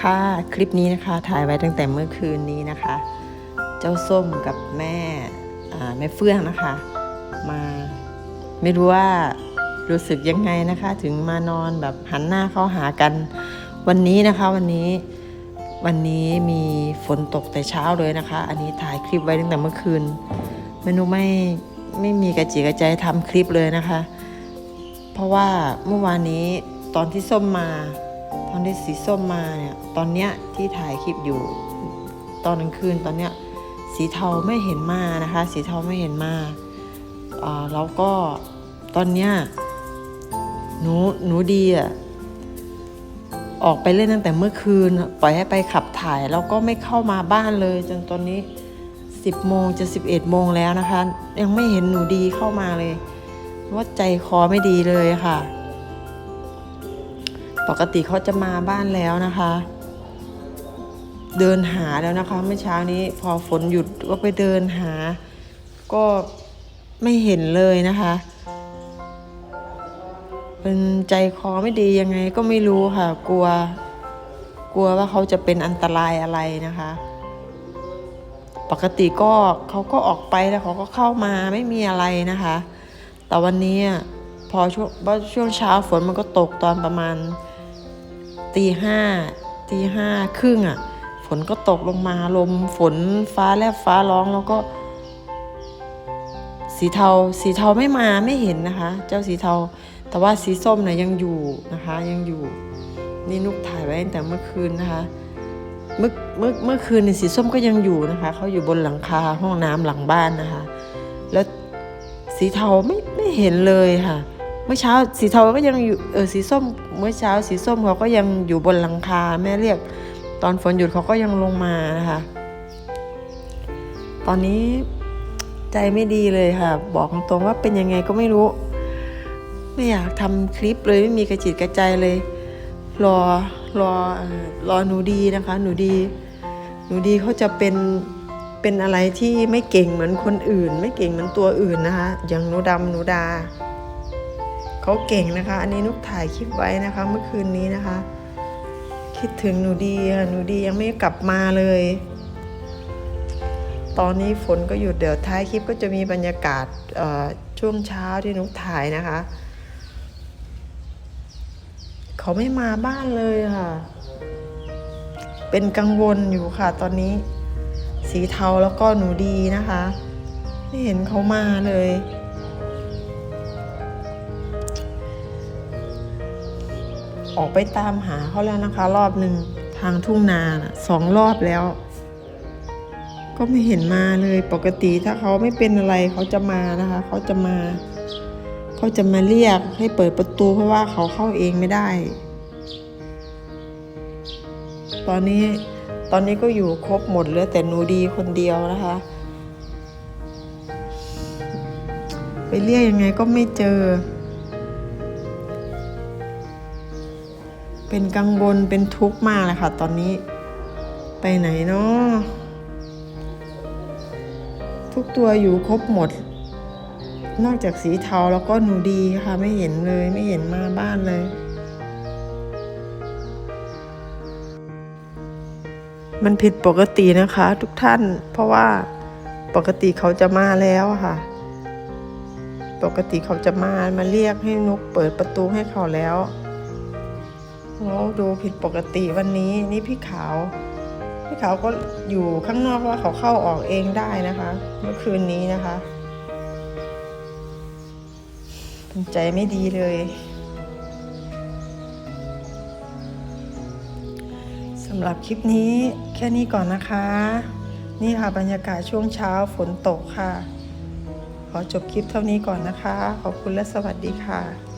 ค่ะคลิปนี้นะคะถ่ายไว้ตั้งแต่เมื่อคืนนี้นะคะ เจ้าส้มกับแม่แม่เฟื่องนะคะ มาไม่รู้ว่ารู้สึกยังไงนะคะ ถึงมานอนแบบหันหน้าเข้าหากันวันนี้นะคะวันนี้วันนี้มีฝนตกแต่เช้าเลยนะคะ อันนี้ถ่ายคลิปไว้ตั้งแต่เมื่อคืนเมนูไม่ไม่มีกระจิกกระใจทำคลิปเลยนะคะ เพราะว่าเมื่อวานนี้ตอนที่ส้มมา ตอนที่สีส้มมาเนี่ย ตอนเนี้ยที่ถ่ายคลิปอยู่ตอนกลางคืนตอนเนี้ยสีเทาไม่เห็นมานะคะ สีเทาไม่เห็นมาแล้วก็ตอนเนี้ยหนูหนูดีอะออกไปเล่นตั้งแต่เมื่อคืน ปล่อยให้ไปขับถ่ายแล้วก็ไม่เข้ามาบ้านเลย จนตอนนี้ 10โมงจะ 11โมงแล้วนะคะ ยังไม่เห็นหนูดีเข้ามาเลยว่าใจคอไม่ดีเลยค่ะ ปกติเขาจะมาบ้านแล้วนะคะ เดินหาแล้วนะคะเมื่อเช้านี้พอฝนหยุดก็ไปเดินหา ก็ไม่เห็นเลยนะคะ เป็นใจคอไม่ดียังไงก็ไม่รู้ค่ะ กลัว กลัวว่าเขาจะเป็นอันตรายอะไรนะคะ ปกติก็เขาก็ออกไปแล้วเขาก็เข้ามาไม่มีอะไรนะคะ แต่วันนี้พอช่วงช่วงเช้าฝนมันก็ตกตอนประมาณ ตีห้าตีห้าครึ่งอะ ฝนก็ตกลงมาลมฝนฟ้าแลบฟ้าร้องแล้วก็ สีเทาสีเทาไม่มาไม่เห็นนะคะ เจ้าสีเทา แต่ว่าสีส้มเนี่ยยังอยู่นะคะ ยังอยู่ นี่นุกถ่ายไว้ตั้งแต่เมื่อคืนนะคะเมื่อเมื่อเมื่อคืนในสีส้มก็ยังอยู่นะคะเขาอยู่บนหลังคาห้องน้ำหลังบ้านนะคะ แล้วสีเทาไม่ไม่เห็นเลยค่ะ มื่อเช้าสีเทาก็ยังอยู่เออสีส้ม เมื่อเช้าสีส้มเขาก็ยังอยู่บนหลังคาแม่เรียก ตอนฝนหยุดเขาก็ยังลงมานะคะ ตอนนี้ใจไม่ดีเลยค่ะ บอกตรงว่าเป็นยังไงก็ไม่รู้ ไม่อยากทำคลิปเลยไม่มีกระจิตกระใจเลย รอรอเอ่อรอหนูดีนะคะ หนูดี หนูดีเขาจะเป็นเป็นอะไรที่ไม่เก่งเหมือนคนอื่น ไม่เก่งเหมือนตัวอื่นนะคะอย่างหนูดำหนูดา เขาเก่งนะคะ อันนี้นุกถ่ายคลิปไว้นะคะ เมื่อคืนนี้นะคะ คิดถึงหนูดีค่ะหนูดียังไม่กลับมาเลย ตอนนี้ฝนก็หยุดเดี๋ยวท้ายคลิปก็จะมีบรรยากาศช่วงเช้าที่นุกถ่ายนะคะ เขาไม่มาบ้านเลยค่ะ เป็นกังวลอยู่ค่ะ ตอนนี้สีเทาแล้วก็หนูดีนะคะ ไม่เห็นเขามาเลย ออกไปตามหาเขาแล้วนะคะ รอบหนึ่งทางทุ่งนานะสองรอบแล้ว ก็ไม่เห็นมาเลยปกติถ้าเขาไม่เป็นอะไรเขาจะมานะคะ เขาจะมา เขาจะมาเรียกให้เปิดประตูเพราะว่าเขาเข้าเองไม่ได้ ตอนนี้ตอนนี้ก็อยู่ครบหมดเหลือแต่หนูดีคนเดียวนะคะ ไปเรียกยังไงก็ไม่เจอ เป็นกังวลเป็นทุกข์มากเลยค่ะ ตอนนี้ไปไหนเนาะทุกตัวอยู่ครบหมด นอกจากสีเทาแล้วก็หนูดีค่ะ ไม่เห็นเลยไม่เห็นมาบ้านเลย มันผิดปกตินะคะ ทุกท่านเพราะว่าปกติเขาจะมาแล้วค่ะ ปกติเขาจะมามาเรียกให้นุกเปิดประตูให้เขาแล้ว แล้ดูผิดปกติวันนี้นี่พี่ขาว พี่ขาวก็อยู่ข้างนอกว่าเขาเข้าออกเองได้นะคะ เมื่อคืนนี้นะคะใจไม่ดีเลย สำหรับคลิปนี้แค่นี้ก่อนนะคะ นี่ค่ะบรรยากาศช่วงเช้าฝนตกค่ะ ขอจบคลิปเท่านี้ก่อนนะคะ ขอบคุณและสวัสดีค่ะ